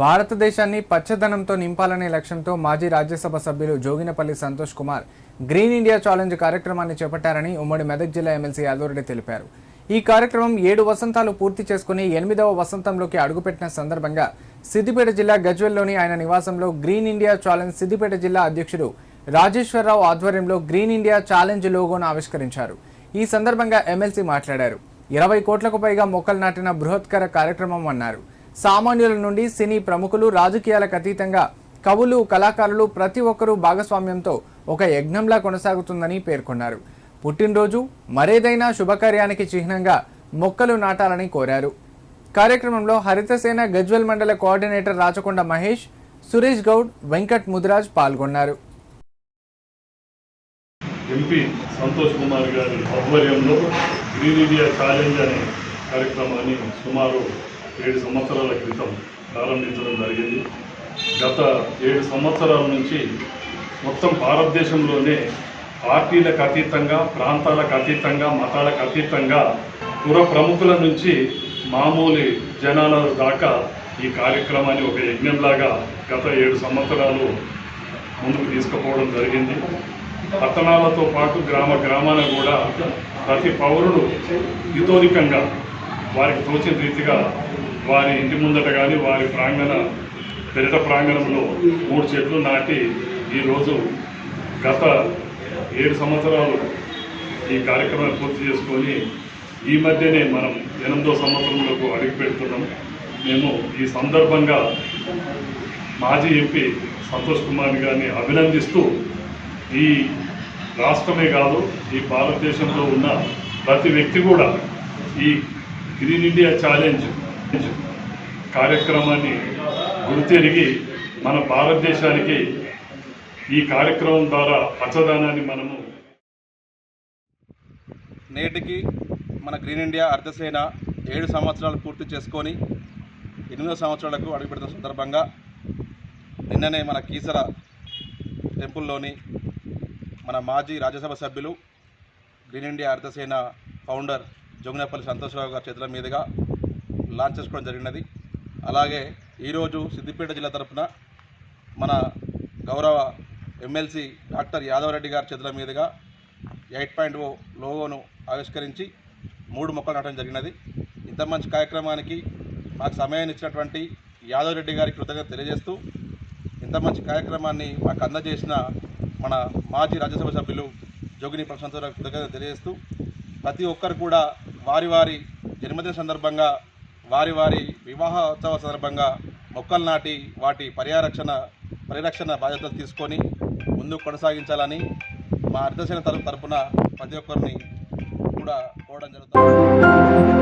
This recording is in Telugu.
భారతదేశాన్ని పచ్చదనంతో నింపాలనే లక్ష్యంతో మాజీ రాజ్యసభ సభ్యులు Joginapalli Santosh Kumar green India challenge కార్యక్రమాన్ని చేపట్టారని ఉమ్మడి మెదక్ జిల్లా ఎమ్మెల్సీ యాదవరెడ్డి తెలిపారు. ఈ కార్యక్రమం ఏడు వసంతాలు పూర్తి చేసుకుని ఎనిమిదవ వసంతంలోకి అడుగుపెట్టిన సందర్భంగా సిద్దిపేట జిల్లా గజ్వెల్లోని ఆయన నివాసంలో గ్రీన్ ఇండియా ఛాలెంజ్ సిద్దిపేట జిల్లా అధ్యక్షుడు రాజేశ్వరరావు ఆధ్వర్యంలో గ్రీన్ ఇండియా ఛాలెంజ్ లోగోను ఆవిష్కరించారు. ఈ సందర్భంగా ఎమ్మెల్సీ మాట్లాడారు. ఇరవై కోట్లకు పైగా మొక్కలు నాటిన బృహత్కర కార్యక్రమం అన్నారు. సామాన్యుల నుండి సినీ ప్రముఖులు రాజకీయాలకు అతీతంగా కవులు కళాకారులు ప్రతి ఒక్కరూ భాగస్వామ్యంతో ఒక యజ్ఞంలా కొనసాగుతుందని పేర్కొన్నారు. పుట్టినరోజు మరేదైనా శుభకార్యానికి చిహ్నంగా మొక్కలు నాటాలని కోరారు. కార్యక్రమంలో హరితసేన గజ్వల్ మండల కోఆర్డినేటర్ రాచకొండ మహేష్ సురేష్ గౌడ్ వెంకట్ ముదిరాజ్ పాల్గొన్నారు. ఎంపీ సంతోష్ కుమార్ గారి ఆధ్వర్యంలో గ్రీన్ ఇండియా ఛాలెంజ్ అనే కార్యక్రమాన్ని సుమారు ఏడు సంవత్సరాల క్రితం ప్రారంభించడం జరిగింది. గత ఏడు సంవత్సరాల నుంచి మొత్తం భారతదేశంలోనే పార్టీలకు అతీతంగా ప్రాంతాలకు అతీతంగా మతాలకు అతీతంగా పుర ప్రముఖుల నుంచి మామూలు జనాల దాకా ఈ కార్యక్రమాన్ని ఒక యజ్ఞంలాగా గత ఏడు సంవత్సరాలు ముందుకు తీసుకుపోవడం జరిగింది. పట్టణాలతో పాటు గ్రామ గ్రామాన కూడా ప్రతి పౌరుడు హితోధికంగా వారికి తోచిన రీతిగా వారి ఇంటి ముందట కానీ వారి ప్రాంగణ పెరట ప్రాంగణంలో మూడు చెట్లు నాటి ఈరోజు గత ఏడు సంవత్సరాలు ఈ కార్యక్రమాన్ని పూర్తి చేసుకొని ఈ మధ్యనే మనం ఎనిమిదో సంవత్సరంలోకి అడుగు పెడుతున్నాం. మేము ఈ సందర్భంగా మాజీ ఎంపీ సంతోష్ కుమార్ గారిని అభినందిస్తూ ఈ రాష్ట్రమే కాదు ఈ భారతదేశంలో ఉన్న ప్రతి వ్యక్తి కూడా ఈ గ్రీన్ ఇండియా ఛాలెంజ్ కార్యక్రమాన్ని గుర్తెరిగి మన భారతదేశానికి ఈ కార్యక్రమం ద్వారా పచ్చదనాన్ని మనము నేటికి మన గ్రీన్ ఇండియా అర్ధసేన ఏడు సంవత్సరాలు పూర్తి చేసుకొని ఎనిమిదో సంవత్సరాలకు అడుగుపెడుతున్న సందర్భంగా నిన్ననే మన కీసర టెంపుల్లోని మన మాజీ రాజ్యసభ సభ్యులు గ్రీన్ ఇండియా అర్ధసేన ఫౌండర్ జోగినపల్లి సంతోషరావు గారి చేతుల మీదుగా లాంచ్ చేసుకోవడం జరిగినది. అలాగే ఈరోజు సిద్దిపేట జిల్లా తరఫున మన గౌరవ ఎమ్మెల్సీ డాక్టర్ యాదవ్ రెడ్డి గారి చేతుల మీదుగా ఎయిట్ పాయింట్ ఓ లోగోను ఆవిష్కరించి మూడు మొక్కలు నాటడం జరిగినది. ఇంత మంచి కార్యక్రమానికి మాకు సమయాన్ని ఇచ్చినటువంటి యాదవ్ రెడ్డి గారికి కృతజ్ఞత తెలియజేస్తూ ఇంత మంచి కార్యక్రమాన్ని మాకు అందజేసిన మన మాజీ రాజ్యసభ సభ్యులు జోగిని ప్రశాంత్ కృతజ్ఞత తెలియజేస్తూ ప్రతి ఒక్కరు కూడా వారి వారి జన్మదిన సందర్భంగా వారి వారి వివాహోత్సవ సందర్భంగా మొక్కలు నాటి వాటి పర్యారక్షణ పరిరక్షణ బాధ్యతలు తీసుకొని ముందుకు కొనసాగించాలని మా అర్థశైన తరపు తరపున ప్రతి ఒక్కరిని కూడా కోరడం జరుగుతుంది.